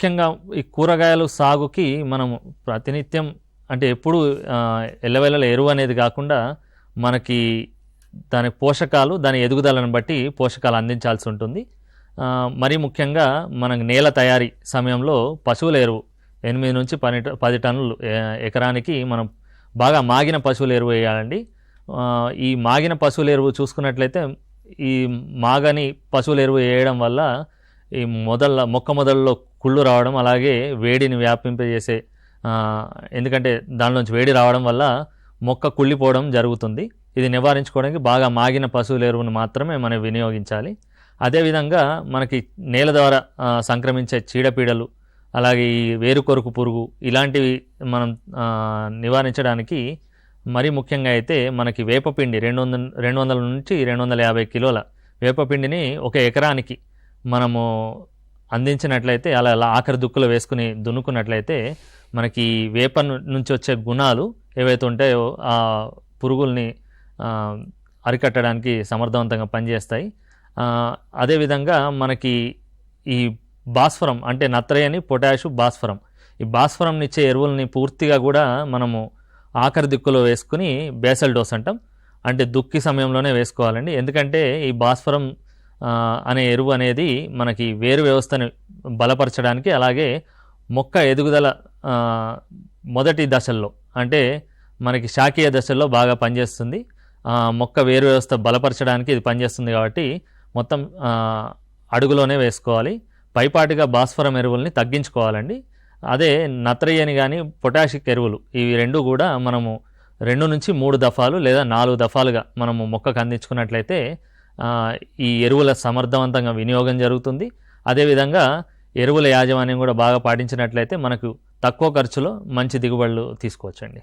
ముఖ్యంగా ఈ కూరగాయలు సాగుకి మనం ప్రాతినిత్యం అంటే ఎప్పుడు ఎల్లవెల్లల ఎరువు అనేది కాకుండా మనకి దాని పోషకాలు దాని ఎదుగుదలను బట్టి పోషకాలు అందించాల్సి ఉంటుంది. మరీ ముఖ్యంగా మనకు నేల తయారీ సమయంలో పశువుల ఎరువు ఎనిమిది నుంచి పని పది టన్నులు ఎకరానికి మనం బాగా మాగిన పశువుల ఎరువు వేయాలండి. ఈ మాగిన పశువుల ఎరువు చూసుకున్నట్లయితే ఈ మాగని పశువుల ఎరువు వేయడం వల్ల ఈ మొదళ్ళ మొక్క మొదల్లో కుళ్ళు రావడం అలాగే వేడిని వ్యాపింపజేసే ఎందుకంటే దానిలోంచి వేడి రావడం వల్ల మొక్క కుళ్ళిపోవడం జరుగుతుంది. ఇది నివారించుకోవడానికి బాగా మాగిన పశువుల ఎరువును మాత్రమే మనం వినియోగించాలి. అదేవిధంగా మనకి నేల ద్వారా సంక్రమించే చీడపీడలు అలాగే ఈ వేరుకొరుకు పురుగు ఇలాంటివి మనం నివారించడానికి మరీ ముఖ్యంగా అయితే మనకి వేపపిండి రెండు వందల రెండు వందల నుంచి రెండు వందల యాభై కిలోల వేపపిండిని ఒక ఎకరానికి మనము అందించినట్లయితే అలా అలా ఆఖరి దుక్కులు వేసుకుని దున్నుకున్నట్లయితే మనకి వేప నుంచి వచ్చే గుణాలు ఏవైతే ఉంటాయో ఆ పురుగుల్ని అరికట్టడానికి సమర్థవంతంగా పనిచేస్తాయి. అదేవిధంగా మనకి ఈ భాస్వరం అంటే నత్రయని పొటాషు భాస్వరం. ఈ భాస్వరంనిచ్చే ఎరువుల్ని పూర్తిగా కూడా మనము ఆఖరి దిక్కులో వేసుకుని బేసల్ డోస్ అంటాం. అంటే దుక్కి సమయంలోనే వేసుకోవాలండి. ఎందుకంటే ఈ భాస్వరం అనే ఎరువు అనేది మనకి వేరు వ్యవస్థని బలపరచడానికి అలాగే మొక్క ఎదుగుదల మొదటి దశల్లో అంటే మనకి శాకీయ దశల్లో బాగా పనిచేస్తుంది. మొక్క వేరు వ్యవస్థ బలపరచడానికి ఇది పనిచేస్తుంది కాబట్టి మొత్తం అడుగులోనే వేసుకోవాలి. పైపాటిగా భాస్వరం ఎరువుల్ని తగ్గించుకోవాలండి. అదే నత్రయని కానీ పొటాషిక్ ఎరువులు ఇవి రెండు కూడా మనము రెండు నుంచి మూడు దఫాలు లేదా నాలుగు దఫాలుగా మనము మొక్కకు అందించుకున్నట్లయితే ఈ ఎరువుల సమర్థవంతంగా వినియోగం జరుగుతుంది. అదేవిధంగా ఎరువుల యాజమాన్యం కూడా బాగా పాటించినట్లయితే మనకు తక్కువ ఖర్చులో మంచి దిగుబడులు తీసుకోవచ్చండి.